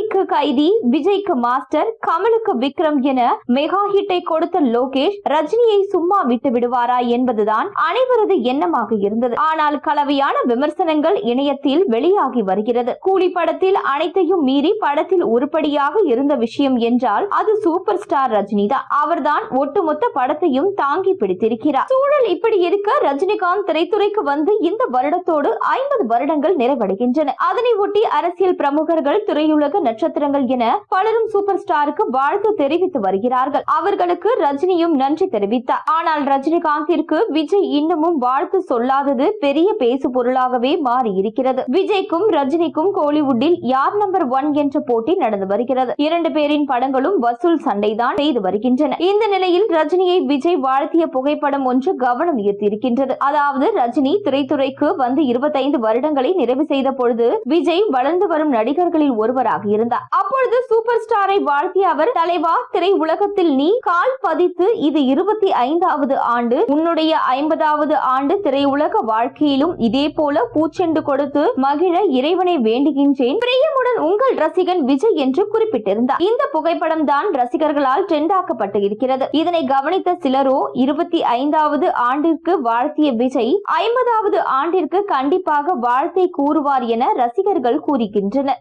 ஆதிக்கு கைதி விஜய்க்கு மாஸ்டர் கமலுக்கு விக்ரம் என மெகா ஹிட்டை கொடுத்த லோகேஷ் ரஜினியை சும்மா விட்டு விடுவாரா என்பதுதான் அனைவரது எண்ணமாக இருந்தது. ஆனால் கலவையான விமர்சனங்கள் இணையத்தில் வெளியாகி வருகிறது. கூலி படத்தில் அனைத்தையும் மீறி படத்தில் உருப்படியாக இருந்த விஷயம் என்றால் அது சூப்பர் ஸ்டார் ரஜினி தான் அவர்தான் ஒட்டுமொத்த படத்தையும் தாங்கி பிடித்திருக்கிறார். சூழல் இப்படி இருக்க ரஜினிகாந்த் திரைத்துறைக்கு வந்து இந்த வருடத்தோடு ஐம்பது வருடங்கள் நிறைவடைகின்றன. அதனை ஒட்டி அரசியல் பிரமுகர்கள் திரையுலக நட்சத்திரங்கள் என பலரும் சூப்பர் ஸ்டாருக்கு வாழ்த்து தெரிவித்து வருகிறார்கள். அவர்களுக்கு ரஜினியும் நன்றி தெரிவித்தார். ஆனால் ரஜினிகாந்திற்கு விஜய் இன்னமும் வாழ்த்து சொல்லாதது பெரிய பேசு பொருளாகவே மாறியிருக்கிறது. விஜய்க்கும் ரஜினிக்கும் கோலிவுட்டில் யார் நம்பர் ஒன் என்ற போட்டி நடந்து வருகிறது. இரண்டு பேரின் படங்களும் வசூல் சண்டைதான் செய்து வருகின்றன. இந்த நிலையில் ரஜினியை விஜய் வாழ்த்திய புகைப்படம் ஒன்று கவனம் ஈர்த்திருக்கின்றது. அதாவது ரஜினி திரைத்துறைக்கு வந்து இருபத்தைந்து வருடங்களை நிறைவு செய்த பொழுது விஜய் வளர்ந்து வரும் நடிகர்களில் ஒருவராக இருந்தார் அப்பொழுது சூப்பர் ஸ்டாரை வாழ்த்திய அவர் தலைவா திரை உலகத்தில் நீ கால் பதித்து இது இருபத்தி ஐந்தாவது ஆண்டு உன்னுடைய ஐம்பதாவது ஆண்டு திரையுலக வாழ்க்கையிலும் இதே போல பூச்செண்டு கொடுத்து மகிழ இறைவனை வேண்டுகின்றேன். பிரியமுடன் உங்கள் ரசிகன் விஜய் என்று குறிப்பிட்டிருந்தார். இந்த புகைப்படம் தான் ரசிகர்களால் ட்ரெண்ட் ஆக்கப்பட்டு இருக்கிறது. இதனை கவனித்த சிலரோ இருபத்தி ஐந்தாவது ஆண்டிற்கு வாழ்த்திய விஜய் ஐம்பதாவது ஆண்டிற்கு கண்டிப்பாக வாழ்த்தை கூறுவார் என ரசிகர்கள் கூறுகின்றனர்.